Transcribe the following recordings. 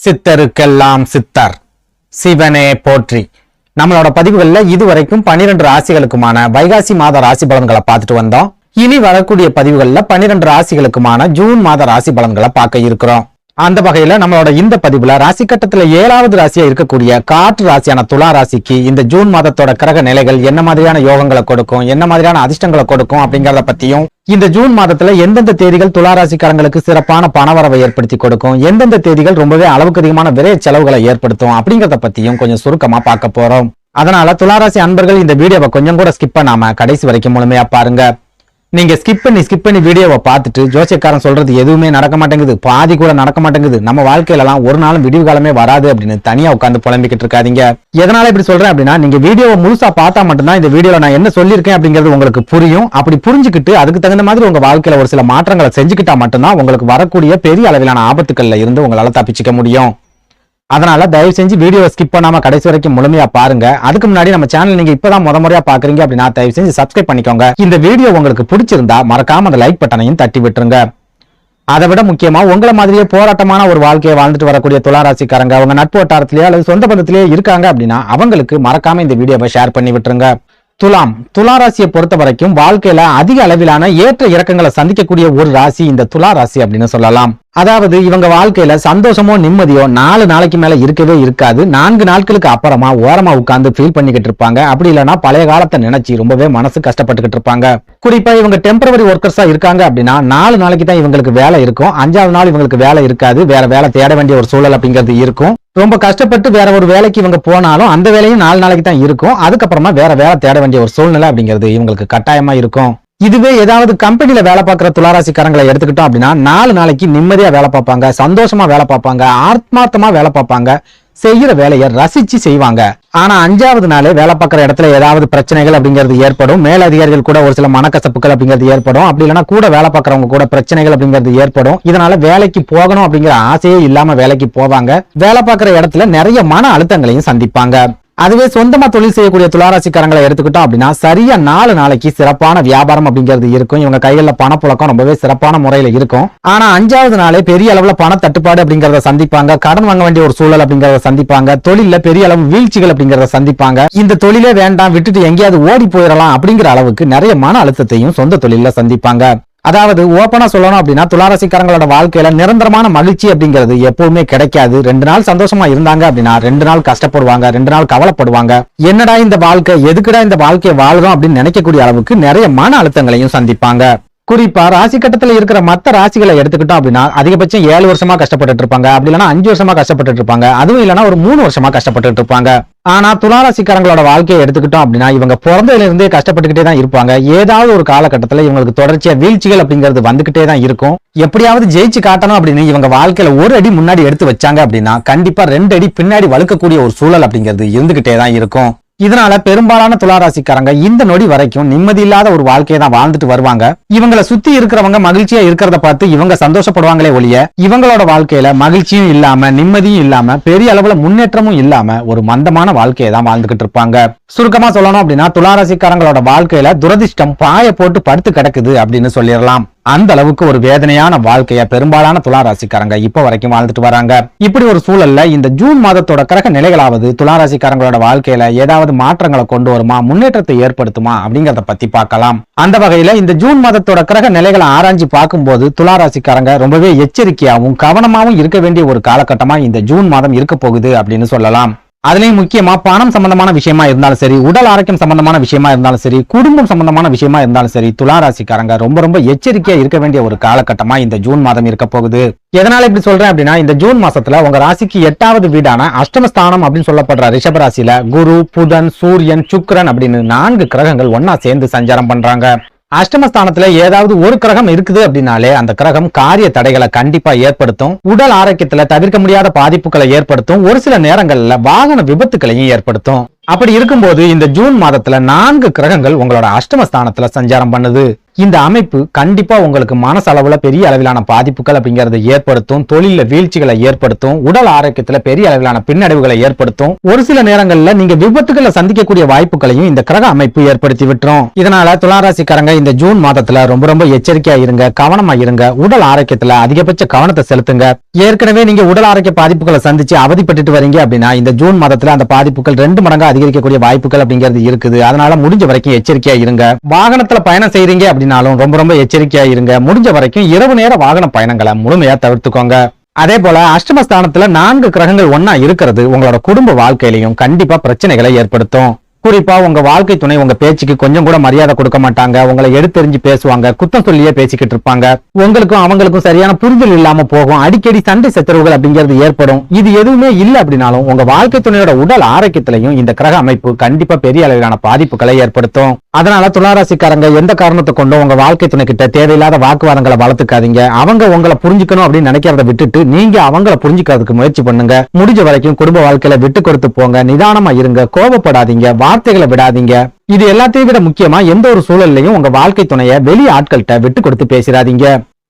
சித்தருக்கெல்லாம் சித்தர். சிவனே போற்றி. நம்மளோட பதிவுகள்ல இதுவரைக்கும் பன்னிரெண்டு ராசிகளுக்குமான வைகாசி மாத ராசி பலன்களை பார்த்துட்டு வந்தோம். இனி வரக்கூடிய பதிவுகள்ல பன்னிரண்டு ராசிகளுக்குமான ஜூன் மாத ராசி பலன்களை பார்க்க இருக்கிறோம். அந்த வகையில நம்மளோட இந்த பதிவுல ராசி கட்டத்துல ஏழாவது ராசியா இருக்கக்கூடிய காற்று ராசியான துலா ராசிக்கு இந்த ஜூன் மாதத்தோட கிரக நிலைகள் என்ன மாதிரியான யோகங்களை கொடுக்கும் என்ன மாதிரியான அதிர்ஷ்டங்களை கொடுக்கும் அப்படிங்கறத பத்தியும் இந்த ஜூன் மாதத்துல எந்தெந்த தேதிகள் துலா ராசிக்காரங்களுக்கு சிறப்பான பணவரவை ஏற்படுத்தி கொடுக்கும் எந்தெந்த தேதிகள் ரொம்பவே அளவுக்கு அதிகமான விரைய செலவுகளை ஏற்படுத்தும் அப்படிங்கறத பத்தியும் கொஞ்சம் சுருக்கமா பார்க்க போறோம். அதனால துளாராசி அன்பர்கள் இந்த வீடியோவை கொஞ்சம் கூட ஸ்கிப் பண்ணாம கடைசி வரைக்கும் முழுமையா பாருங்க. நீங்க ஸ்கிப் பண்ணி ஸ்கிப் பண்ணி வீடியோவை பார்த்துட்டு ஜோசியக்காரன் சொல்றது எதுவுமே நடக்க மாட்டேங்குது. பாதி கூட நடக்க மாட்டேங்குது. நம்ம வாழ்க்கையிலலாம் ஒரு நாளும் விடிவு காலமே வராது அப்படின்னு தனியா உட்காந்து புலம்பிக்கிட்டு இருக்காதீங்க. எதனால இப்படி சொல்றேன் அப்படின்னா நீங்க வீடியோவை முழுசா பார்த்தா மட்டும்தான் இந்த வீடியோல நான் என்ன சொல்லியிருக்கேன் அப்படிங்கிறது உங்களுக்கு புரியும். அப்படி புரிஞ்சுக்கிட்டு அதுக்கு தகுந்த மாதிரி உங்க வாழ்க்கையில ஒரு சில மாற்றங்களை செஞ்சுக்கிட்டா மட்டும்தான் உங்களுக்கு வரக்கூடிய பெரிய அளவிலான ஆபத்துக்கள்ல இருந்து உங்களால தப்பிச்சுக்க முடியும். அதனால தயவு செஞ்சு வீடியோ ஸ்கிப் பண்ணாம கடைசி வரைக்கும் முழுமையா பாருங்க. அதுக்கு முன்னாடி நம்ம சேனல் நீங்க இப்பதான் முத முறையா பாக்குறீங்க அப்படின்னா தயவு செஞ்சு சப்ஸ்கிரைப் பண்ணிக்கோங்க. இந்த வீடியோ உங்களுக்கு பிடிச்சிருந்தா மறக்காம அந்த லைக் பட்டனையும் தட்டி விட்டுருங்க. அதை விட முக்கியமா உங்களை மாதிரியே போராட்டமான ஒரு வாழ்க்கையை வாழ்ந்துட்டு வரக்கூடிய துளாராசிக்காரங்க அவங்க நட்பு வட்டாரத்திலேயே அல்லது சொந்த பந்தத்திலேயே இருக்காங்க அப்படின்னா அவங்களுக்கு மறக்காம இந்த வீடியோவை ஷேர் பண்ணி விட்டுருங்க. துலாம். துலா ராசியை பொறுத்த வரைக்கும் வாழ்க்கையில அதிக அளவிலான ஏற்ற இறக்கங்களை சந்திக்கக்கூடிய ஒரு ராசி இந்த துலா ராசி அப்படின்னு சொல்லலாம். அதாவது இவங்க வாழ்க்கையில சந்தோஷமோ நிம்மதியோ நாலு நாளைக்கு மேல இருக்கவே இருக்காது. நான்கு நாட்களுக்கு அப்புறமா ஓரமா உட்கார்ந்து ஃபீல் பண்ணிக்கிட்டு இருப்பாங்க. அப்படி இல்லைன்னா பழைய காலத்தை நினைச்சு ரொம்பவே மனசு கஷ்டப்பட்டுக்கிட்டு இருப்பாங்க. குறிப்பா இவங்க டெம்பரவரி ஒர்க்கர்ஸா இருக்காங்க அப்படின்னா நாலு நாளைக்கு தான் இவங்களுக்கு வேலை இருக்கும். அஞ்சாவது நாள் இவங்களுக்கு வேலை இருக்காது. வேற வேலை தேட வேண்டிய ஒரு சூழல் அப்படிங்கிறது இருக்கும். ரொம்ப கஷ்டப்பட்டு வேற ஒரு வேலைக்கு இவங்க போனாலும் அந்த வேலையும் நாலு நாளைக்கு தான் இருக்கும். அதுக்கப்புறமா வேற வேலை தேட வேண்டிய ஒரு சூழ்நிலை அப்படிங்கிறது இவங்களுக்கு கட்டாயமா இருக்கும். இதுவே ஏதாவது கம்பெனியில வேலை பார்க்குற துளாராசிக்காரங்களை எடுத்துக்கிட்டோம் அப்படின்னா நாலு நாளைக்கு நிம்மதியா வேலை பார்ப்பாங்க சந்தோஷமா வேலை பார்ப்பாங்க ஆத்மார்த்தமா வேலை பார்ப்பாங்க. செய்கிற வேலையை ரசிச்சு செய்வாங்க. ஆனா அஞ்சாவது நாளே வேலை பார்க்குற இடத்துல ஏதாவது பிரச்சனைகள் அப்படிங்கிறது ஏற்படும். மேலதிகாரிகள் கூட ஒரு சில மனக்கசப்புகள் அப்படிங்கிறது ஏற்படும். அப்படி இல்லைன்னா கூட வேலை பார்க்கறவங்க கூட பிரச்சனைகள் அப்படிங்கிறது ஏற்படும். இதனால வேலைக்கு போகணும் அப்படிங்கிற ஆசையே இல்லாம வேலைக்கு போவாங்க. வேலை பார்க்குற இடத்துல நிறைய மன அழுத்தங்களையும் சந்திப்பாங்க. அதுவே சொந்தமா தொழில் செய்யக்கூடிய துளாராசிக்காரங்களை எடுத்துக்கிட்டோம் அப்படின்னா சரியா நாலு நாளைக்கு சிறப்பான வியாபாரம் அப்படிங்கிறது இருக்கும். இவங்க கைகளில் பணப்புழக்கம் ரொம்பவே சிறப்பான முறையில இருக்கும். ஆனா அஞ்சாவது நாளே பெரிய அளவுல பண தட்டுப்பாடு அப்படிங்கறத சந்திப்பாங்க. கடன் வாங்க வேண்டிய ஒரு சூழல் அப்படிங்கறத சந்திப்பாங்க. தொழிலில் பெரிய அளவு வீழ்ச்சிகள் அப்படிங்கறத சந்திப்பாங்க. இந்த தொழிலே வேண்டாம் விட்டுட்டு எங்கேயாவது ஓடி போயிடலாம் அப்படிங்கிற அளவுக்கு நிறைய மன அழுத்தத்தையும் சொந்த தொழில சந்திப்பாங்க. அதாவது ஓப்பனா சொல்லணும் அப்படின்னா துளாராசிக்காரங்களோட வாழ்க்கையில நிரந்தரமான மகிழ்ச்சி அப்படிங்கிறது எப்பவுமே கிடைக்காது. ரெண்டு நாள் சந்தோஷமா இருந்தாங்க அப்படின்னா ரெண்டு நாள் கஷ்டப்படுவாங்க ரெண்டு நாள் கவலைப்படுவாங்க. என்னடா இந்த வாழ்க்கை எதுக்குடா இந்த வாழ்க்கையை வாழுறோம் அப்படின்னு நினைக்கக்கூடிய அளவுக்கு நிறைய மன அழுத்தங்களையும் சந்திப்பாங்க. குறிப்பா ராசி கட்டத்துல இருக்கிற மத்த ராசிகளை எடுத்துக்கிட்டோம் அப்படின்னா அதிகபட்சம் ஏழு வருஷமா கஷ்டப்பட்டு இருப்பாங்க அப்படி இல்லைன்னா அஞ்சு வருஷமா கஷ்டப்பட்டுட்டு இருப்பாங்க அதுவும் இல்லைன்னா ஒரு மூணு வருஷமா கஷ்டப்பட்டு இருப்பாங்க ஆனா துளாராசிக்காரங்களோட வாழ்க்கையை எடுத்துக்கிட்டோம் அப்படின்னா இவங்க பிறந்ததுல இருந்தே கஷ்டப்பட்டுக்கிட்டே தான் இருப்பாங்க. ஏதாவது ஒரு காலகட்டத்துல இவங்களுக்கு தொடர்ச்சியா வீழ்ச்சிகள் அப்படிங்கிறது வந்துகிட்டே தான் இருக்கும். எப்படியாவது ஜெயிச்சு காட்டணும் அப்படின்னு இவங்க வாழ்க்கையில ஒரு அடி முன்னாடி எடுத்து வச்சாங்க அப்படின்னா கண்டிப்பா ரெண்டு அடி பின்னாடி வழுக்கக்கூடிய ஒரு சூழல் அப்படிங்கிறது இருந்துகிட்டே தான் இருக்கும். இதனால பெரும்பாலான துளாராசிக்காரங்க இந்த நொடி வரைக்கும் நிம்மதி இல்லாத ஒரு வாழ்க்கையை தான் வாழ்ந்துட்டு வருவாங்க. இவங்களை சுத்தி இருக்கிறவங்க மகிழ்ச்சியா இருக்கிறத பார்த்து இவங்க சந்தோஷப்படுவாங்களே ஒழிய இவங்களோட வாழ்க்கையில மகிழ்ச்சியும் இல்லாம நிம்மதியும் இல்லாம பெரிய அளவுல முன்னேற்றமும் இல்லாம ஒரு மந்தமான வாழ்க்கையை தான் வாழ்ந்துகிட்டு இருப்பாங்க. சுருக்கமா சொல்லணும் அப்படின்னா துளாராசிக்காரங்களோட வாழ்க்கையில துரதிர்ஷ்டம் பாய போட்டு படுத்து கிடக்குது அப்படின்னு சொல்லிடலாம். அந்த அளவுக்கு ஒரு வேதனையான வாழ்க்கைய பெரும்பாலான துளாராசிக்காரங்க இப்ப வரைக்கும் வாழ்ந்துட்டு வராங்க. இப்படி ஒரு சூழல்ல இந்த ஜூன் மாதத்தோட கிரக நிலைகளாவது துளாராசிக்காரங்களோட வாழ்க்கையில ஏதாவது மாற்றங்களை கொண்டு வருமா முன்னேற்றத்தை ஏற்படுத்துமா அப்படிங்கறத பத்தி பார்க்கலாம். அந்த வகையில இந்த ஜூன் மாதத்தோட கிரக நிலைகளை ஆராய்ச்சி பார்க்கும்போது துளாராசிக்காரங்க ரொம்பவே எச்சரிக்கையாவும் கவனமாவும் இருக்க வேண்டிய ஒரு காலகட்டமா இந்த ஜூன் மாதம் இருக்க போகுது அப்படின்னு சொல்லலாம். அதுலயும் முக்கியமா பணம் சம்பந்தமான விஷயமா இருந்தாலும் சரி உடல் ஆரோக்கியம் சம்பந்தமான விஷயமா இருந்தாலும் சரி குடும்பம் சம்பந்தமான விஷயமா இருந்தாலும் சரி துளாராசிக்காரங்க ரொம்ப ரொம்ப எச்சரிக்கையா இருக்க வேண்டிய ஒரு காலகட்டமா இந்த ஜூன் மாதம் இருக்க போகுது. எதனால இப்படி சொல்றேன் அப்படின்னா இந்த ஜூன் மாசத்துல உங்க ராசிக்கு எட்டாவது வீடான அஷ்டமஸ்தானம் அப்படின்னு சொல்லப்படுற ரிஷப ராசியில குரு புதன் சூரியன் சுக்கரன் அப்படின்னு நான்கு கிரகங்கள் ஒன்னா சேர்ந்து சஞ்சாரம் பண்றாங்க. அஷ்டமஸ்தானத்துல ஏதாவது ஒரு கிரகம் இருக்குது அப்படின்னாலே அந்த கிரகம் காரிய தடைகளை கண்டிப்பா ஏற்படுத்தும் உடல் ஆரோக்கியத்துல தவிர்க்க முடியாத பாதிப்புகளை ஏற்படுத்தும் ஒரு சில நேரங்கள்ல வாகன விபத்துகளையும் ஏற்படுத்தும். அப்படி இருக்கும்போது இந்த ஜூன் மாதத்துல நான்கு கிரகங்கள் உங்களோட அஷ்டமஸ்தானத்துல சஞ்சாரம் பண்ணுது. இந்த அமைப்பு கண்டிப்பா உங்களுக்கு மனசளவுல பெரிய அளவிலான பாதிப்புகள் அப்படிங்கறத ஏற்படுத்தும் தொழில வீழ்ச்சிகளை ஏற்படுத்தும் உடல் ஆரோக்கியத்துல பெரிய அளவிலான பின்னடைவுகளை ஏற்படுத்தும். ஒரு சில நேரங்கள்ல நீங்க விபத்துகளை சந்திக்கக்கூடிய வாய்ப்புகளையும் இந்த கிரக அமைப்பு ஏற்படுத்தி விட்டுரும். இதனால துளாராசிக்காரங்க இந்த ஜூன் மாதத்துல ரொம்ப ரொம்ப எச்சரிக்கையா இருங்க கவனமா இருங்க உடல் ஆரோக்கியத்துல அதிகபட்ச கவனத்தை செலுத்துங்க. ஏற்கனவே நீங்க உடல் ஆரோக்கிய பாதிப்புகளை சந்திச்சு அவதிப்பட்டுட்டு வரீங்க அப்படின்னா இந்த ஜூன் மாதத்துல அந்த பாதிப்புகள் ரெண்டு மடங்கா அதிகரிக்கக்கூடிய வாய்ப்புகள் அப்படிங்கிறது இருக்குது. அதனால முடிஞ்ச வரைக்கும் எச்சரிக்கையா இருங்க. வாகனத்துல பயணம் செய்றீங்க அப்படின்னாலும் ரொம்ப ரொம்ப எச்சரிக்கையா இருங்க. முடிஞ்ச வரைக்கும் இரவு நேர வாகன பயணங்களை முழுமையா தவிர்த்துக்கோங்க. அதே போல அஷ்டமஸ்தானத்துல நான்கு கிரகங்கள் ஒன்னா இருக்கிறது உங்களோட குடும்ப வாழ்க்கையிலையும் கண்டிப்பா பிரச்சனைகளை ஏற்படுத்தும். குறிப்பா உங்க வாழ்க்கை துணை உங்க பேச்சுக்கு கொஞ்சம் கூட மரியாதை கொடுக்க மாட்டாங்க. உங்களை எடுத்தெறிஞ்சு பேசுவாங்க குத்தம் சொல்லியே பேசிக்கிட்டு இருப்பாங்க. உங்களுக்கும் அவங்களுக்கும் சரியான புரிதல் இல்லாம போகும். அடிக்கடி சண்டை சத்துறவுகள் அப்படிங்கிறது ஏற்படும். இது எதுவுமே இல்ல அப்படின்னாலும் உங்க வாழ்க்கை துணையோட உடல் ஆரோக்கியத்திலையும் இந்த கிரக அமைப்பு கண்டிப்பா பெரிய அளவிலான பாதிப்புகளை ஏற்படுத்தும். அதனால துளாராசிக்காரங்க எந்த காரணத்தை கொண்டும் உங்க வாழ்க்கை துணை கிட்ட தேவையில்லாத வாக்குவாதங்களை வளர்த்துக்காதீங்க. அவங்க உங்களை புரிஞ்சுக்கணும் அப்படின்னு நினைக்கிறத விட்டுட்டு நீங்க அவங்கள புரிஞ்சுக்கிறதுக்கு முயற்சி பண்ணுங்க. முடிஞ்ச வரைக்கும் குடும்ப வாழ்க்கையில விட்டு கொடுத்து போங்க. நிதானமா இருங்க. கோபப்படாதீங்க. வார்த்தைகளை விடாதீங்க. இது எல்லாத்தையும் விட முக்கியமா எந்த ஒரு சூழல்லையும் உங்க வாழ்க்கை துணைய வெளி ஆட்கள்கிட்ட விட்டு கொடுத்து பேசிடாதீங்க.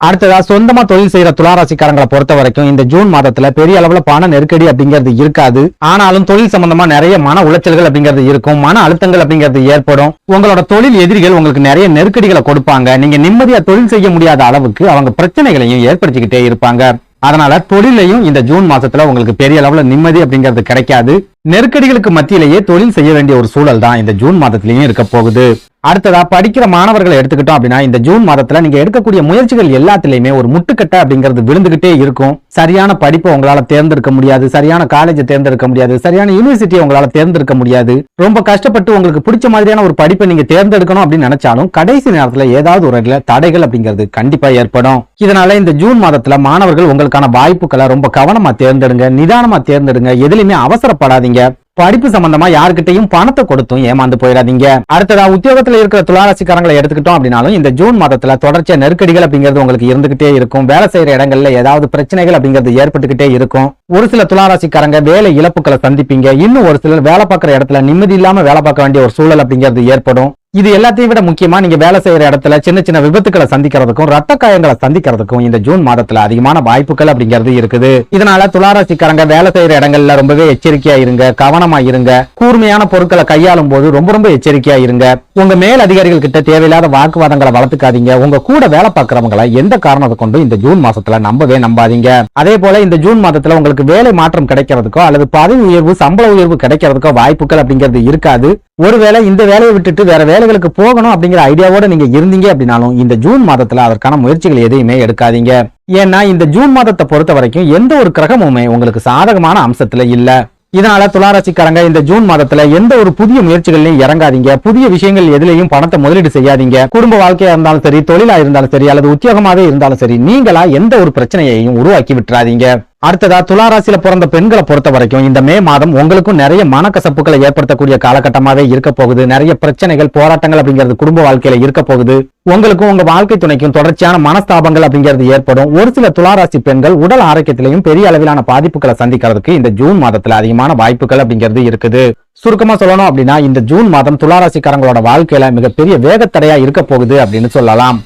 அடுத்ததா சொந்தமா தொழில் செய்யற துளாராசிக்காரங்களை பொறுத்த வரைக்கும் இந்த ஜூன் மாதத்துல பெரிய அளவுல பண நெருக்கடி அப்படிங்கிறது இருக்காது. ஆனாலும் தொழில் சம்பந்தமா நிறைய மன உளைச்சல்கள் அப்படிங்கிறது இருக்கும். மன அழுத்தங்கள் அப்படிங்கிறது ஏற்படும். உங்களோட தொழில் எதிரிகள் உங்களுக்கு நிறைய நெருக்கடிகளை கொடுப்பாங்க. நீங்க நிம்மதியா தொழில் செய்ய முடியாத அளவுக்கு அவங்க பிரச்சனைகளையும் ஏற்படுத்திக்கிட்டே இருப்பாங்க. அதனால தொழிலையும் இந்த ஜூன் மாசத்துல உங்களுக்கு பெரிய அளவுல நிம்மதி அப்படிங்கிறது கிடைக்காது. நெருக்கடிகளுக்கு மத்தியிலேயே தொழில் செய்ய வேண்டிய ஒரு சூழல் தான் இந்த ஜூன் மாதத்திலையும் இருக்க போகுது. அடுத்ததா படிக்கிற மாணவர்களை எடுத்துக்கிட்டோம் அப்படின்னா இந்த ஜூன் மாதத்துல நீங்க எடுக்கக்கூடிய முயற்சிகள் எல்லாத்துலயுமே ஒரு முட்டுக்கட்டை அப்படிங்கிறது விழுந்துகிட்டே இருக்கும். சரியான படிப்பை உங்களால தேர்ந்தெடுக்க முடியாது சரியான காலேஜை தேர்ந்தெடுக்க முடியாது சரியான யூனிவர்சிட்டியை உங்களால தேர்ந்தெடுக்க முடியாது. ரொம்ப கஷ்டப்பட்டு உங்களுக்கு பிடிச்ச மாதிரியான ஒரு படிப்பை நீங்க தேர்ந்தெடுக்கணும் அப்படின்னு நினைச்சாலும் கடைசி நேரத்துல ஏதாவது ஒரு இடத்துல தடைகள் அப்படிங்கிறது கண்டிப்பா ஏற்படும். இதனால இந்த ஜூன் மாதத்துல மாணவர்கள் உங்களுக்கான வாய்ப்புகளை ரொம்ப கவனமா தேர்ந்தெடுங்க நிதானமா தேர்ந்தெடுங்க எதுலையுமே அவசரப்படாதீங்க. படிப்பு சம்பந்தமா யாருக்கிட்டையும் பணத்தை கொடுத்தும் ஏமாந்து போயிடாதீங்க. அடுத்ததா உத்தியோகத்துல இருக்கிற துளாராசிக்காரங்களை எடுத்துக்கிட்டோம் அப்படின்னாலும் இந்த ஜூன் மாதத்துல தொடர்ச்சியா நெருக்கடிகள் அப்படிங்கிறது உங்களுக்கு இருந்துகிட்டே இருக்கும். வேலை செய்யற இடங்கள்ல ஏதாவது பிரச்சனைகள் அப்படிங்கிறது ஏற்பட்டுக்கிட்டே இருக்கும். ஒரு சில துளாராசிக்காரங்க வேலை இழப்புகளை சந்திப்பீங்க. இன்னும் ஒரு சிலர் வேலை பார்க்குற இடத்துல நிம்மதி இல்லாம வேலை பார்க்க வேண்டிய ஒரு சூழல் அப்படிங்கிறது ஏற்படும். இது எல்லாத்தையும் விட முக்கியமா நீங்க வேலை செய்யற இடத்துல சின்ன சின்ன விபத்துக்களை சந்திக்கிறதுக்கும் ரத்த காயங்களை சந்திக்கிறதுக்கும் இந்த ஜூன் மாதத்துல அதிகமான வாய்ப்புகள் அப்படிங்கிறது இருக்குது. இதனால துளாராசிக்காரங்க வேலை செய்யற இடங்கள்ல ரொம்பவே எச்சரிக்கையா இருங்க கவனமா இருங்க. கூர்மையான பொருட்களை கையாளும் போது ரொம்ப ரொம்ப எச்சரிக்கையா இருங்க. உங்க மேல் அதிகாரிகள் கிட்ட தேவையில்லாத வாக்குவாதங்களை வளர்த்துக்காதீங்க. உங்க கூட வேலை பார்க்கறவங்களை எந்த காரணத்தை கொண்டும் இந்த ஜூன் மாசத்துல நம்பவே நம்பாதீங்க. அதே போல இந்த ஜூன் மாதத்துல உங்களுக்கு வேலை மாற்றம் கிடைக்கிறதுக்கோ அல்லது பதவி உயர்வு சம்பள உயர்வு கிடைக்கிறதுக்கோ வாய்ப்புகள் அப்படிங்கிறது இருக்காது. ஒருவேளை இந்த வேலையை விட்டுட்டு வேற வேலைகளுக்கு போகணும் அப்படிங்கிற ஐடியாவோட நீங்க இருந்தீங்க அப்படின்னாலும் இந்த ஜூன் மாதத்துல அதற்கான முயற்சிகள் எதையுமே எடுக்காதீங்க. ஏன்னா இந்த ஜூன் மாதத்தை பொறுத்த வரைக்கும் எந்த ஒரு கிரகமுமே உங்களுக்கு சாதகமான அம்சத்துல இல்ல. இதனால துளாராசிக்காரங்க இந்த ஜூன் மாதத்துல எந்த ஒரு புதிய முயற்சிகளையும் இறங்காதீங்க. புதிய விஷயங்கள் எதுலையும் பணத்தை முதலீடு செய்யாதீங்க. குடும்ப வாழ்க்கையா இருந்தாலும் சரி தொழிலா இருந்தாலும் சரி அல்லது உத்தியோகமாவே இருந்தாலும் சரி நீங்களா எந்த ஒரு பிரச்சனையையும் உருவாக்கி விட்டுறாதீங்க. அடுத்ததா துளாராசியில பிறந்த பெண்களை பொறுத்த வரைக்கும் இந்த மே மாதம் உங்களுக்கும் நிறைய மனக்கசப்புகளை ஏற்படுத்தக்கூடிய காலகட்டமாவே இருக்க போகுது. நிறைய பிரச்சனைகள் போராட்டங்கள் அப்படிங்கிறது குடும்ப வாழ்க்கையில இருக்க போகுது. உங்களுக்கும் உங்க வாழ்க்கை துணைக்கும் தொடர்ச்சியான மனஸ்தாபங்கள் அப்படிங்கிறது ஏற்படும். ஒரு சில துளாராசி பெண்கள் உடல் ஆரோக்கியத்திலையும் பெரிய அளவிலான பாதிப்புகளை சந்திக்கிறதுக்கு இந்த ஜூன் மாதத்துல அதிகமான வாய்ப்புகள் அப்படிங்கிறது இருக்குது. சுருக்கமா சொல்லணும் அப்படின்னா இந்த ஜூன் மாதம் துளாராசிக்காரங்களோட வாழ்க்கையில மிகப்பெரிய வேகத்தடையா இருக்க போகுது அப்படின்னு சொல்லலாம்.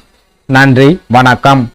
நன்றி வணக்கம்.